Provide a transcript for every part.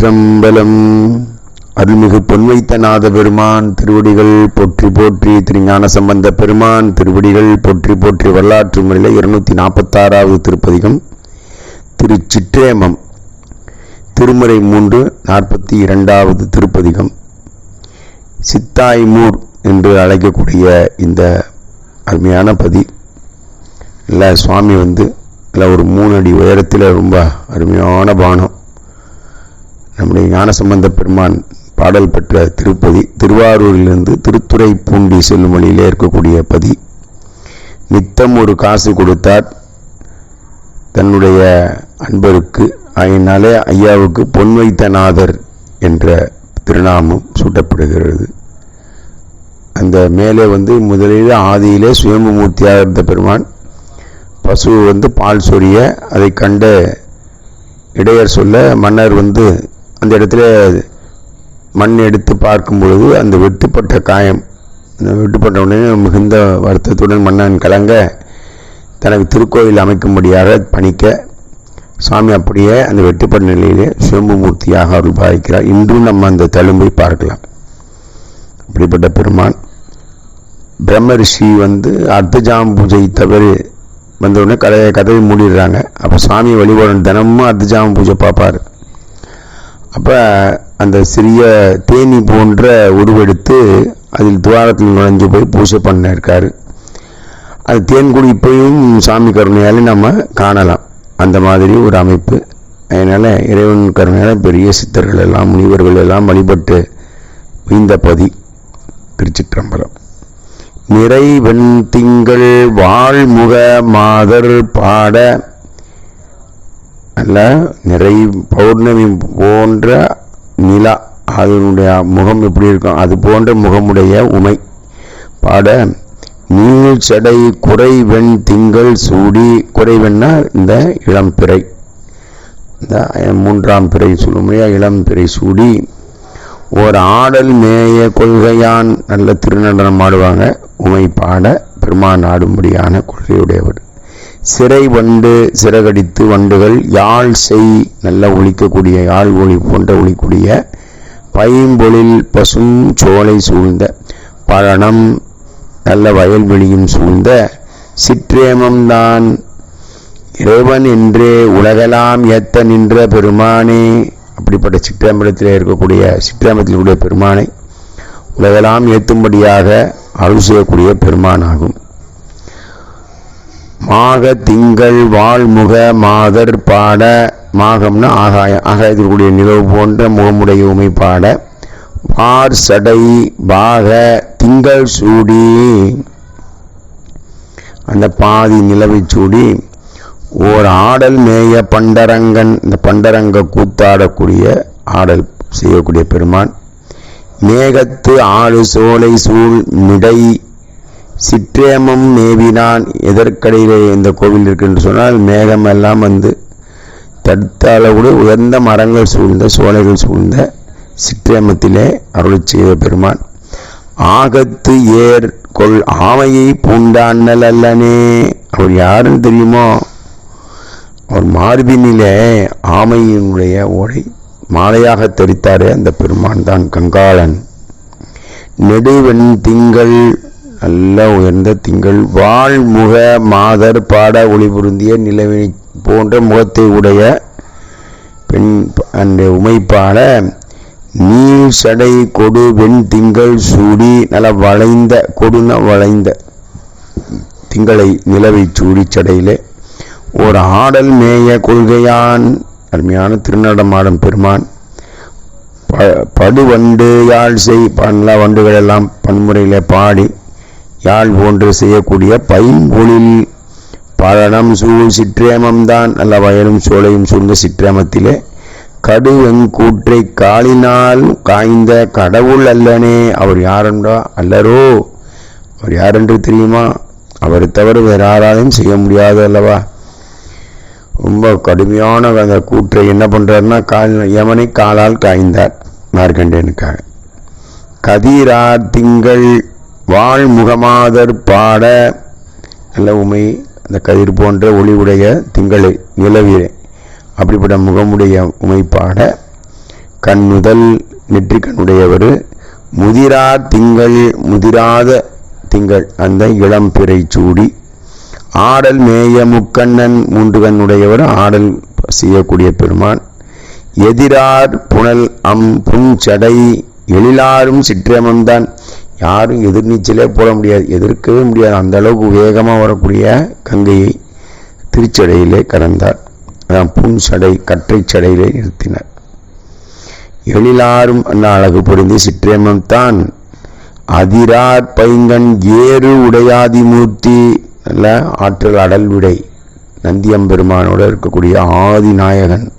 திருச்சிற்றம்பலம். அருள்மிகு பொன்வைத்தநாத பெருமான் திருவடிகள் போற்றி போற்றி திருஞான சம்பந்த பெருமான் திருவடிகள் போற்றி போற்றி வரலாற்று முறையில் இருநூத்தி நாற்பத்தாறாவது திருப்பதிகம் திருச்சிற்றேமம். திருமுறை மூன்று நாற்பத்தி இரண்டாவது திருப்பதிகம். சித்தாய்மூர் என்று அழைக்கக்கூடிய இந்த அருமையான பதி. இல்லை சுவாமி வந்து இல்லை ஒரு மூணு அடி உயரத்தில் ரொம்ப அருமையான பானம். நம்முடைய ஞானசம்பந்த பெருமான் பாடல் பெற்ற திருப்பதி திருவாரூரிலிருந்து திருத்துறை பூண்டி செல்லும் வழியிலே இருக்கக்கூடிய பதி. நித்தம் ஒரு காசு கொடுத்தார். தன்னுடைய அன்பருக்கு அதனாலே ஐயாவுக்கு பொன் வைத்தநாதர் என்ற திருநாமம் சூட்டப்படுகிறது. அந்த மேலே வந்து முதலில் ஆதியிலே சுயம்புமூர்த்தியாக இருந்த பெருமான் பசு வந்து பால் சொரிய அதை கண்ட இடையர் சொல்ல மன்னர் வந்து அந்த இடத்துல மண் எடுத்து பார்க்கும் பொழுது அந்த வெட்டுப்பட்ட காயம் அந்த வெட்டுப்பட்ட உடனே மிகுந்த வருத்தத்துடன் மன்னன் கலங்க தனக்கு திருக்கோயில் அமைக்கும்படியாக பணிக்க சுவாமி அப்படியே அந்த வெட்டுப்பட்ட நிலையிலே சிவம்புமூர்த்தியாக அருள் பாதிக்கிறார் இன்றும் நம்ம அந்த தழும்பை பார்க்கலாம். அப்படிப்பட்ட பெருமான் பிரம்ம ரிஷி வந்து அர்த்தஜாம் பூஜை தவறு வந்தவுடனே கதையை கதவை மூடிடுறாங்க. அப்போ சாமி வழிபாடு தினமும் அர்த்தஜாம பூஜை பார்ப்பார். அப்போ அந்த சிறிய தேனி போன்ற உருவெடுத்து அதில் துவாரத்தில் நுழைஞ்சு போய் பூஜை பண்ண அது தேன்குடி இப்பையும் சாமி கருணையால் நம்ம காணலாம். அந்த மாதிரி ஒரு அமைப்பு. அதனால் இறைவன் கருணையால் பெரிய சித்தர்கள் எல்லாம் முனிவர்கள் எல்லாம் வழிபட்டு வீந்த பதி திருச்சிற்றம்பலம். நிறைவன் திங்கள் வாழ்முக மாதர் பாட அல்ல நிறை பௌர்ணமி போன்ற நிலா அதனுடைய முகம் எப்படி இருக்கும்? அது போன்ற முகமுடைய உமை. பாட நீள் சடை குறைவெண் திங்கள் சூடி குறைவெண்ணா இந்த இளம்பிறை இந்த மூன்றாம் பிறை இளம் இளம்பிறை சூடி. ஒரு ஆடல் மேய கொள்கையான் நல்ல திருநடனம் ஆடுவாங்க. உமை பாட பெருமான் ஆடும்படியான கொள்கையுடையவர். சிறை வண்டு சிறகடித்து வண்டுகள் யாழ் செய் நல்ல ஒழிக்கக்கூடிய யாழ் ஒளி போன்ற ஒழிக்கூடிய பைம்பொழில் பசும் சோலை சூழ்ந்த பழனம் நல்ல வயல்வெளியும் சூழ்ந்த சிற்றேமம்தான் இறைவன் என்றே உலகெல்லாம் ஏத்த நின்ற பெருமானே. அப்படிப்பட்ட சிற்றம்பலத்தில் இருக்கக்கூடிய சிற்றம்பலத்தில் கூடிய பெருமானை உலகெல்லாம் ஏற்றும்படியாக அருள் செய்யக்கூடிய பெருமானாகும். மாக திங்கள் வாழ்முக மாதர் பாட மாகம்னா ஆகாயம் ஆகாயத்தில் கூடிய நிலவு போன்ற முகமுடைய உமை பாட பார் சடை பாக திங்கள் சூடி. அந்த பாதி நிலவை சூடி ஓர் ஆடல் மேய பண்டரங்கன் இந்த பண்டரங்க கூத்தாடக்கூடிய ஆடல் செய்யக்கூடிய பெருமான் மேகத்து ஆடு சோலை சூழ் மிடை சிற்றேமம் மேவினான் எதற்கடையிலே இந்த கோவில் இருக்குன்னு சொன்னால் மேகம் எல்லாம் வந்து தடுத்த அளவு உயர்ந்த மரங்கள் சூழ்ந்த சோலைகள் சூழ்ந்த சிற்றேமத்திலே அருள் செய்த பெருமான். ஆகத்து ஏர் கொள் ஆமையை பூண்டாண்ணல் அல்லனே. அவர் யாருன்னு தெரியுமோ? அவர் மார்பினிலே ஆமையினுடைய ஓடை மாலையாக தெரித்தாரே அந்த பெருமான் தான் கங்காளன். நெடுவெண் திங்கள் நல்ல உயர்ந்த திங்கள். வாழ்முக மாதர் பாட ஒளிபுருந்திய நிலவினை போன்ற முகத்தை உடைய பெண் அந்த உமைப்பாட நீர் சடை கொடு வெண் திங்கள் சூடி நல்ல வளைந்த கொடுன வளைந்த திங்களை நிலவை சூடி சடையிலே. ஒரு ஆடல் மேய கொள்கையான் அருமையான திருநடமாடும் பெருமான். ப படுவண்டு யாழ் செய் பல வண்டுகள் எல்லாம் பன்முறையில் பாடி யாழ் போன்று செய்யக்கூடிய பைம்பொழில் பழனம் சூழ் சிற்றேமம்தான். நல்ல வயலும் சோலையும் சூழ்ந்த சிற்றேமத்திலே கடு எங்கூற்றை காலினால் காய்ந்த கடவுள் அல்லனே. அவர் யாரென்றா? அல்லரோ? அவர் யாரென்று தெரியுமா? அவர் தவிர வேற யாராலையும் செய்ய முடியாது அல்லவா? ரொம்ப கடுமையான அந்த கூற்றை என்ன பண்ணுறாருன்னா கால் யமனை காலால் காய்ந்தார் மார்க்கண்டேனுக்காக கதிரார் திங்கள் வாழ்முகமாதர் பாட நல்ல உமை அந்த கதிர் போன்ற ஒளிவுடைய திங்களை நிலவிலே. அப்படிப்பட்ட முகமுடைய உமை பாட கண்ணுதல் நெற்றி கண்ணுடையவர் முதிரார் திங்கள் முதிராத திங்கள் அந்த இளம் பிறை சூடி. ஆடல் மேய முக்கண்ணன் மூன்று கண்ணுடையவர் ஆடல் செய்யக்கூடிய பெருமான். எதிரார் புனல் அம் புஞ்சடை எழிலாரும் சிற்றமம்தான் யாரும் எதிர்நீச்சலே போட முடியாது. எதிர்க்கவே முடியாது. அந்த அளவுக்கு வேகமாக வரக்கூடிய கங்கையை திருச்சடையிலே கடந்தார். அதான் புன்சடை கற்றை சடையிலே நிறுத்தினார். எழிலாரும் அண்ணா அழகு பொருந்தி சிற்றேமம் தான். அதிரார் பைங்கன் ஏறு உடையாதிமூர்த்தி நல்ல ஆற்றல் அடல் விடை. நந்தியம்பெருமானோட இருக்கக்கூடிய ஆதி நாயகன்.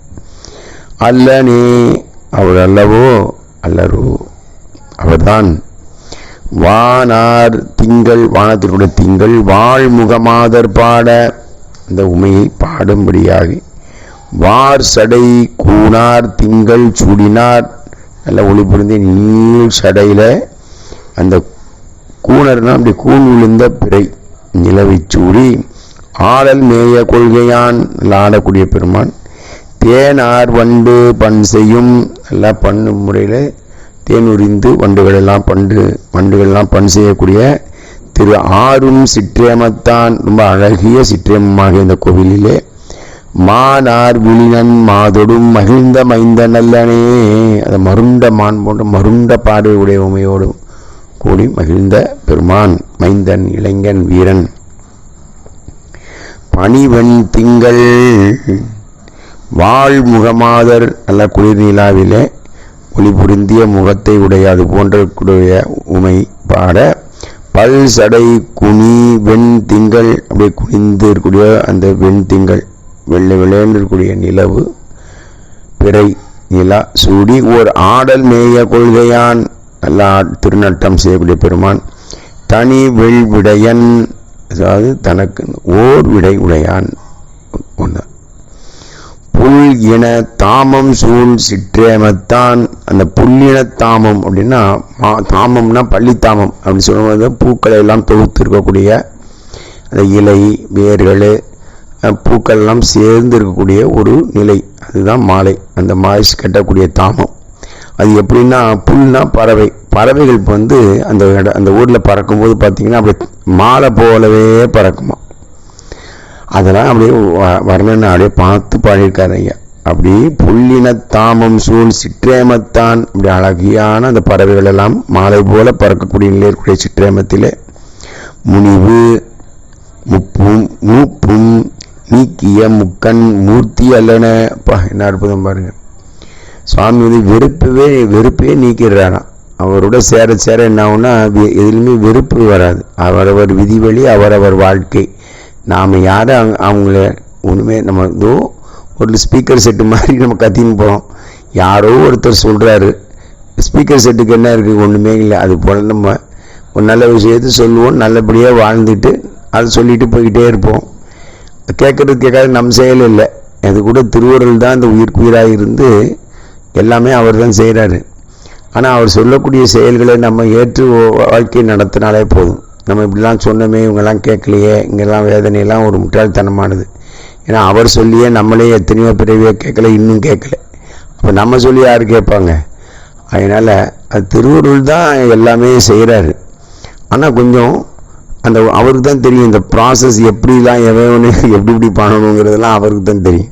அல்லனே அவர் அல்லவோ அல்லரோ அவர்தான். வானார் திங்கள் வானத்தினுடைய திங்கள் வாழ்முகமாதர் பாட அந்த உமையை பாடும்படியாக வார் சடை கூனார் திங்கள் சுடினார் நல்ல ஒளி புரிந்து நீள் சடையில் அந்த கூணர்னா அப்படி கூண் விழுந்த பிறை நிலவைச் சூடி ஆடல் மேய கொள்கையான் நல்லா ஆடக்கூடிய பெருமான் தேனார் வண்டு பண் செய்யும் நல்லா பண்ணும் முறையில் தேன் உரிந்து வண்டுகளெல்லாம் பண்டு வண்டுகளெல்லாம் பண் செய்யக்கூடிய திரு ஆறும் சிற்றேமத்தான் ரொம்ப அழகிய சிற்றேமமாக இந்த கோவிலிலே. மானார் விழினன் மாதொடும் மகிழ்ந்த மைந்த நல்லனே அது மருண்ட மான் போன்ற மருண்ட பார்வை உடைய உமையோடும் கூடி மகிழ்ந்த பெருமான் மைந்தன் இளைஞன் வீரன். பணிவெண் திங்கள் வாழ்முகமாதர் நல்ல குளிர் நிலாவிலே ஒளி புரிந்திய முகத்தை உடைய அது போன்றக்கூடிய உமை பாட பல் சடை குனி வெண் திங்கள் அப்படியே குனிந்து இருக்கக்கூடிய அந்த வெண் திங்கள் வெள்ளை வெள்ளைன்னு இருக்கக்கூடிய நிலவு பிறை நிலா சூடி ஓர் ஆடல் மேய கொள்கையான் நல்லா திருநட்டம் செய்யக்கூடிய பெருமான் தனி வெள் விடையன் அதாவது தனக்கு ஓர் விடை உடையான். ஒன்று புல் இன தாமம் சூழ் சிற்றேமத்தான். அந்த புல்லின தாமம் அப்படின்னா மா- தாமம்னா பள்ளித்தாமம் அப்படின்னு சொல்லும்போது பூக்களை எல்லாம் தொகுத்து இருக்கக்கூடிய அந்த இலை வேர்கள் பூக்கள் எல்லாம் சேர்ந்து இருக்கக்கூடிய ஒரு நிலை. அதுதான் மாலை. அந்த மாய்ஸ் கட்டக்கூடிய தாமம். அது எப்படின்னா புல்னா பறவை. பறவைகள் வந்து அந்த அந்த ஊரில் பறக்கும்போது பார்த்திங்கன்னா அப்படி மாலை போலவே பறக்குமா. அதெல்லாம் அப்படியே வ- அப்படியே பார்த்து பாடியிருக்காரு ஐயா அப்படி புல்லின தாமம் சூழ் சிற்றேமத்தான். அப்படி அழகியான அந்த பறவைகள் எல்லாம் மாலை போல பறக்கக்கூடிய நிலையில் இருக்கக்கூடிய சிற்றேமத்தில் முனிவு முப்பும் மூப்பும் நீக்கிய முக்கண் மூர்த்தி அல்லன. அப்பா என்ன அற்புதம் பாருங்க. சுவாமி வந்து வெறுப்பவே வெறுப்பே நீக்கிடுறானா அவரோட சேர சேர என்ன ஆகும்னா வெ- எதுலையுமே வெறுப்பு வராது. அவரவர் விதிவழி அவரவர் வாழ்க்கை. நாம் யாரை அவங்க- அவங்கள ஒன்றுமே நம்ம ஏதோ ஒரு ஸ்பீக்கர் செட்டு மாதிரி நம்ம கத்தின்னு போகிறோம் யாரோ ஒருத்தர் சொல்கிறாரு ஸ்பீக்கர் செட்டுக்கு என்ன இருக்குது ஒன்றுமே இல்லை அது போல் நம்ம ஒரு நல்ல விஷயத்தை சொல்லுவோம் நல்லபடியாக வாழ்ந்துட்டு அதை சொல்லிட்டு போய்கிட்டே இருப்போம். கேட்கறது கேட்காது நம் செயல் இல்லை. அது கூட திருவருள் தான் இந்த உயிர்க்குயிராக இருந்து எல்லாமே அவர் தான் செய்கிறாரு ஆனால் அவர் சொல்லக்கூடிய செயல்களை நம்ம ஏற்று வாழ்க்கையை வாழ்க்கை நடத்தினாலே போதும். நம்ம இப்படிலாம் சொன்னோமே இவங்கெல்லாம் கேட்கலையே இங்கெல்லாம் வேதனையெல்லாம் ஒரு முட்டாள்தனமானது. ஏன்னா அவர் சொல்லியே நம்மளே எத்தனையோ பிறவியோ கேட்கல இன்னும் கேட்கல. அப்போ நம்ம சொல்லி யார் கேட்பாங்க? அதனால் அது திருவருள் தான் எல்லாமே செய்கிறாரு ஆனால் கொஞ்சம் அந்த அவருக்கு தான் தெரியும் இந்த ப்ராசஸ் எப்படிலாம் எவனு எப்படி இப்படி பண்ணணுங்கிறதெல்லாம் அவருக்கு தான் தெரியும்.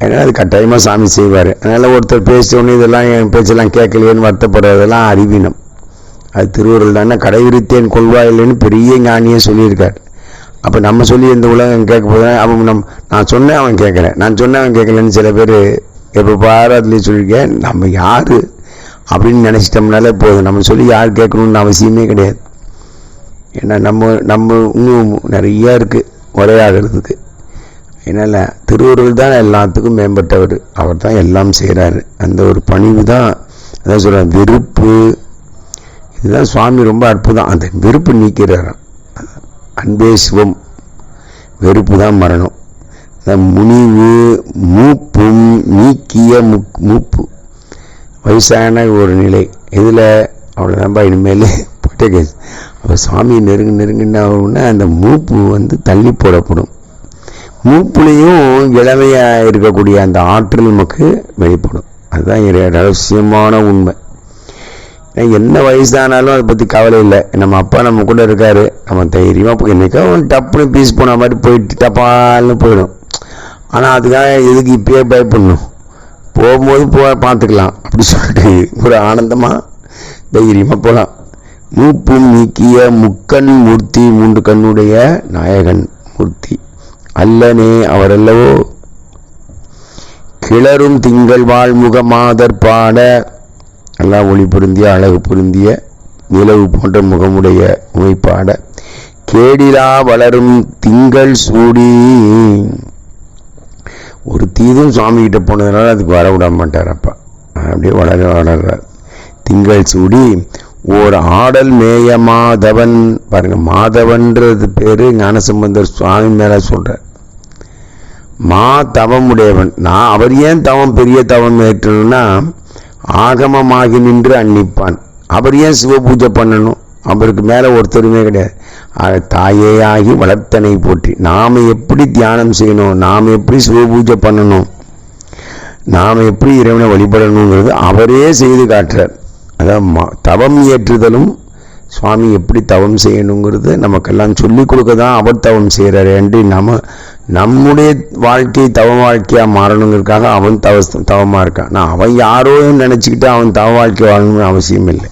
அதனால் அது கட்டாயமாக சாமி செய்வார். அதனால் ஒருத்தர் பேசிட்டோன்னே உடனே இதெல்லாம் என் பேச்செல்லாம் கேட்கலையேன்னு வருத்தப்படுறதெல்லாம் அறிவினம். அது திருவருள் தானே. கடைவிரித்தேன் கொள்வாயில்லைன்னு பெரிய ஞானியே சொல்லியிருக்கார். அப்போ நம்ம சொல்லி இந்த உலகம் கேட்க போதும் அவன் நம் நான் சொன்னேன் அவன் கேட்கல. நான் சொன்னேன் அவன் கேட்கலன்னு சில பேர் எப்போ பாரு சொல்லியிருக்கேன் நம்ம யார் அப்படின்னு நினச்சிட்டோம்னாலே போதும். நம்ம சொல்லி யார் கேட்கணும்னு அவசியமே கிடையாது. ஏன்னா நம்ம நம்ம இன்னும் நிறையா இருக்குது உரையாடுறதுக்கு. என்னால் திருவருள் தான் எல்லாத்துக்கும் மேம்பட்டவர். அவர் தான் எல்லாம் செய்கிறாரு அந்த ஒரு பணிவு தான் அதான் சொல்கிறேன் வெறுப்பு இதுதான் சுவாமி ரொம்ப அற்புதம். அந்த வெறுப்பு நீக்கிறாராம் அன்பே சிவம். வெறுப்பு தான் மரணம். முனிவு மூப்பும் நீக்கிய முக் மூப்பு. வயசான ஒரு நிலை. இதில் அவ்வளோதான்ப்பா இனிமேல் போயிட்டே கேஸ். அப்போ சாமி நெருங்கு நெருங்குன்னா அந்த மூப்பு வந்து தள்ளி போடப்படும். மூப்புலேயும் இளமையாக இருக்கக்கூடிய அந்த ஆற்றல் நமக்கு வெளிப்படும். அதுதான் இறை ரகசியமான உண்மை. என்ன வயசானாலும் அதை பற்றி கவலை இல்லை. நம்ம அப்பா நம்ம கூட இருக்கார். நம்ம தைரியமாக போய் என்னைக்கோ அவன் டப்புன்னு பீஸ் போன மாதிரி போயிட்டு டப்பால்னு போயிடும். ஆனால் அதுக்காக எதுக்கு இப்பயே பயப்படணும்? போகும்போது போ பார்த்துக்கலாம். அப்படி சொல்லிட்டு ஒரு ஆனந்தமாக தைரியமாக போகலாம் மூப்பும் நீக்கிய முக்கண் மூர்த்தி மூன்று கண்ணுடைய நாயகன் மூர்த்தி. அல்லனே அவரல்லவோ. கிளரும் திங்கள் வாழ்முக மாதர் பாட நல்லா ஒளி பொருந்திய அழகு பொருந்திய நிலவு போன்ற முகமுடைய உமைப்பாட கேடிலா வளரும் திங்கள் சூடி. ஒரு தீதும் சுவாமிகிட்ட போனதுனால அதுக்கு வர விட மாட்டார் அப்பா. அப்படியே வளர வளர்றார் திங்கள் சூடி ஓர் ஆடல் மேய மாதவன். பாருங்க மாதவன்றது பேர் ஞானசம்பந்தர் சுவாமி மேல சொல்கிறார் மா தவம் உடையவன் நான் அவர் ஏன் தவம் பெரிய தவம் ஏற்றணும்னா ஆகமமாகி நின்று அன்னிப்பான். அவர் ஏன் சிவ பூஜை பண்ணணும்? அவருக்கு மேலே ஒருத்தருமே கிடையாது. தாயே ஆகி வளர்த்தனை போற்றி. நாம் எப்படி தியானம் செய்யணும்? நாம் எப்படி சிவ பூஜை பண்ணணும்? நாம் எப்படி இறைவனை வழிபடணுங்கிறது அவரே செய்து காட்டுறார். அதான் ம- தவம் ஏற்றுதலும் சுவாமி எப்படி தவம் செய்யணுங்கிறது நமக்கெல்லாம் சொல்லிக் கொடுக்க தான் அவர் தவம் செய்கிறார் என்று நம்ம நம்முடைய வாழ்க்கை தவ வாழ்க்கையாக மாறணுங்கிறதுக்காக அவன் தவ தவமாக இருக்கான். நான் அவன் யாரோன்னு நினச்சிக்கிட்டு அவன் தவ வாழ்க்கை வாழணும்னு அவசியம் இல்லை.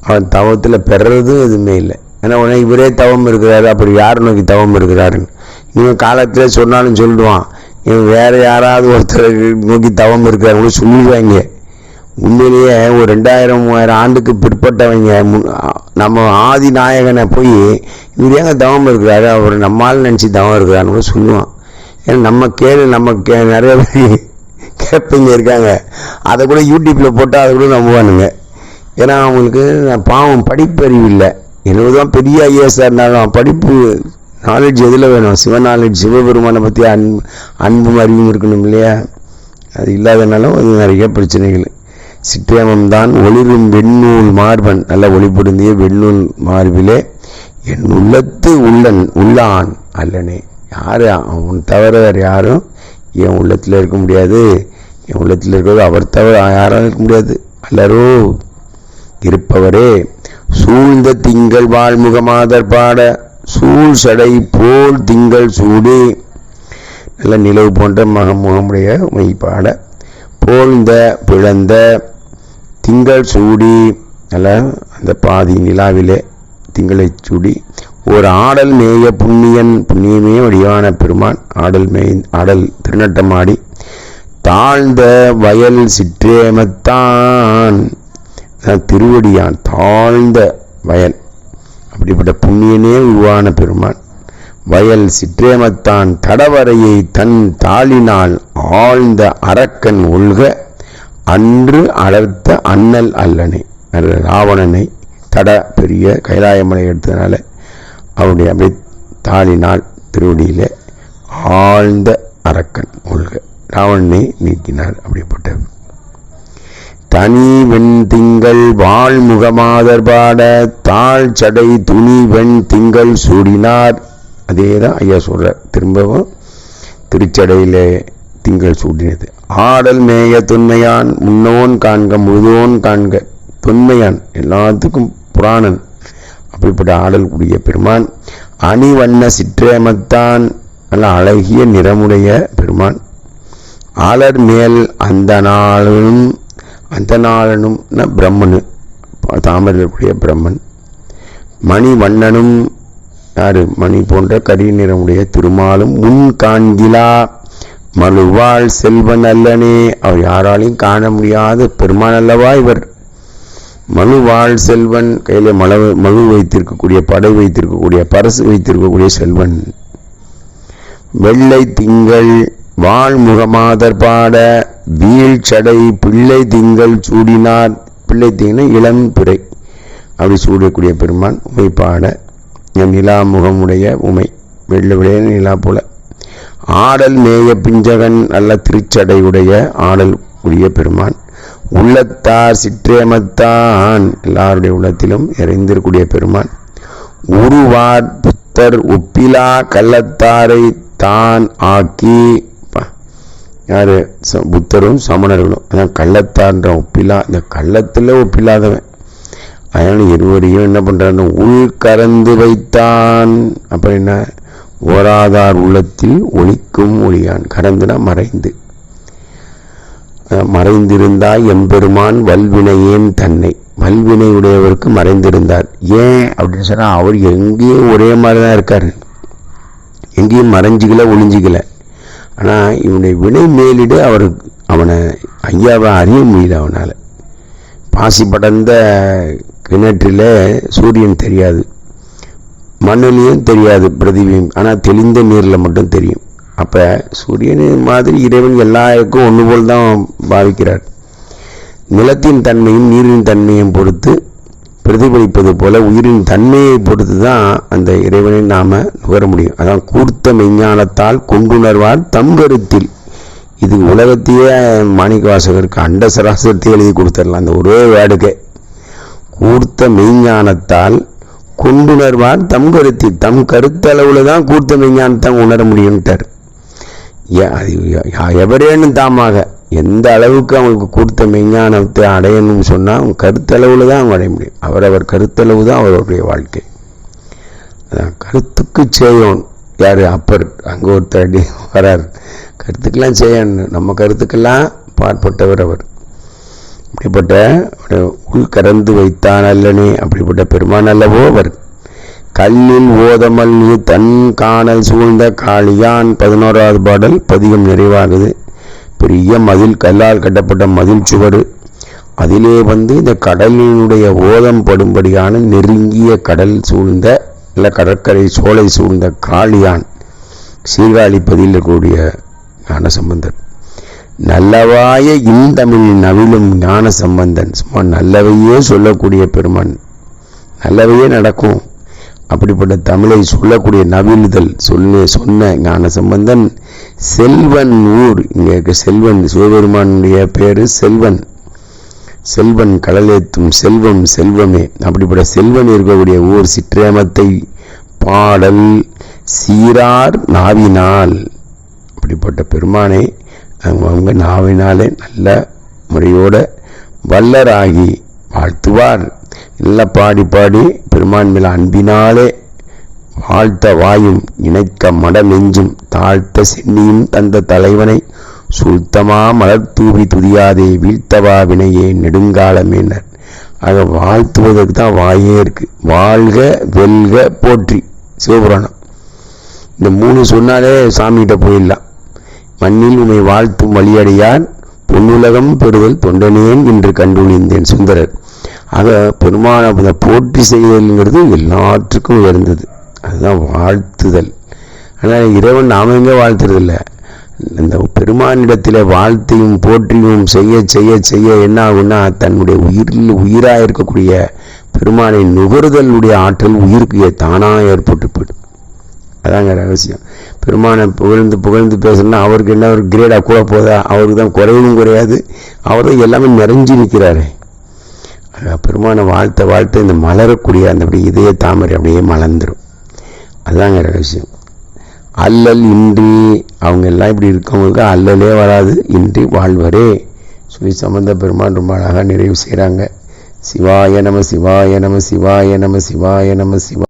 அவன் தவத்தில் பெறதும் எதுவுமே இல்லை. ஏன்னா உடனே இவரே தவம் இருக்கிறாரு அப்புறம் யார் நோக்கி தவம் இருக்கிறாருன்னு? இவன் காலத்தில் சொன்னாலும் சொல்லிடுவான் இவன் வேற யாராவது ஒருத்தர் நோக்கி தவம் இருக்கிறாரு சொல்லிடுவாங்க. உண்மையிலேயே ஒரு ரெண்டாயிரம் மூவாயிரம் ஆண்டுக்கு பிற்பட்டவங்க முன்- நம்ம ஆதி நாயகனை போய் இவர் ஏங்க தவம் இருக்கிறாரு? அவர் நம்மால் நினச்சி தவம் இருக்கிறாருன்னு சொல்லுவான். ஏன்னா நம்ம கேள்வி நம்ம கே நிறைய பேர் கேட்பீங்க இருக்காங்க. அதை கூட யூடியூப்பில் போட்டால் அதை கூட நம்புவானுங்க. ஏன்னா அவங்களுக்கு பாவம் படிப்பறிவு இல்லை. என்னதான் பெரிய ஐஏஎஸ்ஸாக இருந்தாலும் படிப்பு நாலேஜ் எதில் வேணும்? சிவ நாலேஜ் சிவபெருமானை பற்றி அன்பு அன்பும் அறிவும் இருக்கணும் இல்லையா? அது இல்லாதனாலும் அது நிறைய பிரச்சனைகள். சிற்றேமம்தான் ஒளிரும் வெண்ணூல் மார்பன். நல்ல ஒளி பொருந்திய வெண்ணூல் மார்பிலே என் உள்ளத்து உள்ளன் உள்ளான் அல்லனே. யாரு? அவன் தவிர வேறு யாரும்? என் உள்ளத்தில் இருக்க முடியாது. என் உள்ளத்தில் இருக்கிறது அவர் தவிர யாரும் இருக்க முடியாது. அல்லரோ இருப்பவரே சூழ்ந்த திங்கள் வாழ்முகமாதர் பாட சூழ் சடை போல் திங்கள் சூடு. நல்ல நிலவு போன்ற மகமுகமுடைய மெய்ப்பாட போழ்ந்த பிளந்த திங்கள் சூடி அல்ல அந்த பாதி நிலாவிலே திங்களை சூடி ஒரு ஆடல் மேய புண்ணியன் புண்ணியமே வடிவான பெருமான் ஆடல் மேய் ஆடல் திருநட்டமாடி தாழ்ந்த வயல் சிற்றேமத்தான் திருவடியான் தாழ்ந்த வயல். அப்படிப்பட்ட புண்ணியனே உருவான பெருமான். வயல் சிற்றேமத்தான் கடவரையை தன் தாளினால் ஆழ்ந்த அரக்கன் ஒழ்க அன்று அடர்த்த அண்ணல் அல்லனை ராவணனை தட பெரிய கைலாயமலை எடுத்ததுனால அவருடைய அப்படியே தாளினால் திருவடியில் ஆழ்ந்த அரக்கன் ஒல்க ராவணனை நீக்கினார் அப்படிப்பட்ட. தனி வெண் திங்கள் வாழ்முகமாதர் பாட தாழ் சடை துணி வெண் திங்கள் சூடினார். அதே தான் ஐயா சொல்கிறார் திரும்பவும் திருச்சடையிலே திங்கள் சூடினது. ஆடல் மேய தொன்மையான் முன்னோன் காண்க முழுதோன் காண்க. தொன்மையான் எல்லாத்துக்கும் புராணன். அப்படிப்பட்ட ஆடல் கூடிய பெருமான். அணிவண்ண சிற்றேமத்தான் நல்ல அழகிய நிறமுடைய பெருமான். ஆளர் மேல் அந்த நாளனும் அந்த நாளனும் பிரம்மனு. தாமரக்கூடிய பிரம்மன். மணி வண்ணனும் யாரு? மணி போன்ற கரி நிறமுடைய திருமாலும் முன் காண்கிலா. மழுவாள் செல்வன் அல்லனே அவர் யாராலையும் காண முடியாத. பெருமான் அல்லவா இவர்? மழுவாள் செல்வன் கையில் மழ மழு வைத்திருக்கக்கூடிய படை வைத்திருக்கக்கூடிய பரசு வைத்திருக்கக்கூடிய செல்வன். வெள்ளை திங்கள் வாழ் முகமாதர் பாட வீழ்ச்சடை பிள்ளை திங்கள் சூடினார். பிள்ளை திங்கள் இளம் பிறை. அப்படி சூடக்கூடிய பெருமான் உமை பாட என் நிலா முகமுடைய உமை. வெள்ளை விளைய நிலா போல. ஆடல் மேய பிஞ்சகன் நல்ல திருச்சடையுடைய ஆடல் உரிய பெருமான். உள்ளத்தார் சிற்றேமத்தான் எல்லாருடைய உள்ளத்திலும் இறைந்திருக்கூடிய பெருமான். உருவார் புத்தர் ஒப்பிலா கள்ளத்தாரை தான் ஆக்கி பா, யார்? புத்தரும் சமணர்களும். அதான் கள்ளத்தான்ற ஒப்பிலா இந்த கள்ளத்தில் ஒப்பில்லாதவன் அதனால் இருவரையும் என்ன பண்ணுறான்னு உள் கறந்து வைத்தான். அப்புறம் என்ன? ஓராதார் உள்ளத்தில் ஒளிக்கும் ஒளியான். கறந்துனா மறைந்து. மறைந்திருந்தாய் எம்பெருமான் வல்வினையேன் தன்னை. வல்வினை உடையவருக்கு மறைந்திருந்தார். ஏன் அப்படின்னு சொன்னால் அவர் எங்கேயும் ஒரே மாதிரி தான் இருக்கார். எங்கேயும் மறைஞ்சிக்கல ஒளிஞ்சிக்கல. ஆனால் இவனுடைய வினை மேலிட அவர் அவனை ஐயாவை அறிய முடியல அவனால். பாசி படர்ந்த கிணற்றில் சூரியன் தெரியாது. மண்ணிலையும் தெரியாது பிரதிபிம். ஆனால் தெளிந்த நீரில் மட்டும் தெரியும். அப்போ சூரியன் மாதிரி இறைவன் எல்லாருக்கும் ஒன்று போல் தான் பாவிக்கிறார். நிலத்தின் தன்மையும் நீரின் தன்மையும் பொறுத்து பிரதிபலிப்பது போல உயிரின் தன்மையை பொறுத்து தான் அந்த இறைவனை நாம் நுகர முடியும். அதான் கூர்த்த மெஞ்ஞானத்தால் கொண்டுணர்வார் தம் கருத்தில் இது உலகத்தையே மாணிக்க வாசகருக்கு அண்ட சராசரத்தை எழுதி கொடுத்துடலாம். அந்த ஒரே வேடுக்கை கூர்த்த மெய்ஞானத்தால் கொண்டுணர்வார் தம் கருத்தி தம் கருத்தளவில் தான் கூர்த்த தான் உணர முடியும்ட்டார். ஏ- யா- எவரேனும் தாமாக எந்த அளவுக்கு அவங்களுக்கு கூர்த்த மெஞ்ஞானத்தை அடையணும்னு சொன்னால் அவங்க கருத்தளவில் தான் அவங்க அடைய முடியும். அவரவர் கருத்தளவு தான் அவருடைய வாழ்க்கை. அதான் கருத்துக்கு செய்யோன் யார்? அப்பர். அங்கே ஒருத்தர் அடி வரார். கருத்துக்கெல்லாம் செய்யணும் நம்ம கருத்துக்கெல்லாம் பாற்பட்டவர் அவர். அப்படிப்பட்ட ஒரு உள் கறந்து வைத்தான் அல்லனே அப்படிப்பட்ட பெருமான் அல்லவோ அவர். கல்லில் ஓதமல் நீ தன் காணல் சூழ்ந்த காளியான் பதினோராவது பாடல் பதிகம் நிறைவாகுது. பெரிய மதில் கல்லால் கட்டப்பட்ட மதில் சுவர் அதிலே வந்து இந்த கடலினுடைய ஓதம் படும்படியான நெருங்கிய கடல் சூழ்ந்த இல்லை கடற்கரை சோலை சூழ்ந்த காளியான். சீர்காழி பதில் இருக்கக்கூடிய ஞானசம்பந்தர். நல்லவாய இந்தமிழ் நவிலும் ஞான சம்பந்தன். சும்மா நல்லவையே சொல்லக்கூடிய பெருமான். நல்லவையே நடக்கும். அப்படிப்பட்ட தமிழை சொல்லக்கூடிய நவிழுதல் சொல்ல சொன்ன ஞான சம்பந்தன். செல்வன் ஊர் இங்கே இருக்க செல்வன் சிவபெருமானுடைய பேர் செல்வன். செல்வன் கடலேத்தும் செல்வம் செல்வமே. அப்படிப்பட்ட செல்வன் இருக்கக்கூடிய ஊர் சிற்றேமத்தை பாடல் சீரார் நாவினால். அப்படிப்பட்ட பெருமானை அவங்க அவங்க நாவினாலே நல்ல முறையோட வல்லராகி வாழ்த்துவார். நல்லா பாடி பாடி பெருமான் மேல் அன்பினாலே வாழ்த்த வாயும் இணைக்க மட நெஞ்சும் தாழ்த்த சென்னியும் தந்த தலைவனை சுல்தமா மலர் தூவி துதியாதே வீழ்த்தவா வினையே நெடுங்காலமேனர் ஆக வாழ்த்துவதற்கு தான் வாயே இருக்கு. வாழ்க வெல்க போற்றி. சிவபுராணம். இந்த மூணு சொன்னாலே சாமிகிட்ட போயிடலாம். மண்ணில் உமை வாழ்த்தும் வழியடையான் பொன்னுலகம் பெறுதல் தொண்டனேன் என்று கண்டுணிந்தேன் சுந்தரர். ஆக பெருமான அந்த போற்றி செய்தல்ங்கிறது எல்லாற்றுக்கும் உயர்ந்தது. அதுதான் வாழ்த்துதல். ஆனால் இறைவன் நாம எங்கே வாழ்த்துறதில்ல? இந்த பெருமானிடத்தில் வாழ்த்தையும் போற்றியும் செய்ய செய்ய செய்ய என்ன ஆகும்னா தன்னுடைய உயிரில் உயிராக இருக்கக்கூடிய பெருமானை நுகர்தலுடைய ஆற்றல் உயிருக்கு தானாக ஏற்பட்டு போயிடும். அதாங்க ரகசியம் பெருமானை புகழ்ந்து புகழ்ந்து பேசணும்னா அவருக்கு என்ன ஒரு கிரேடாக கூட போதா? அவருக்கு தான் குறைவும் குறையாது. அவர் தான் எல்லாமே நிறைஞ்சு நிற்கிறாரு பெருமானை வாழ்த்த வாழ்த்த இந்த மலரக்கூடிய அந்த அப்படியே இதய தாமரை அப்படியே மலர்ந்துடும் அதாங்க ரகசியம் அல்லல் இன்றி அவங்க எல்லாம் இப்படி இருக்கவங்களுக்கு அல்லலே வராது. இன்றி வாழ்வரே. சொல்லி சம்பந்த பெருமான் ரொம்ப அழகாக நிறைவு செய்கிறாங்க சிவாய நம சிவாய நம சிவாய நம சிவாய நம சிவா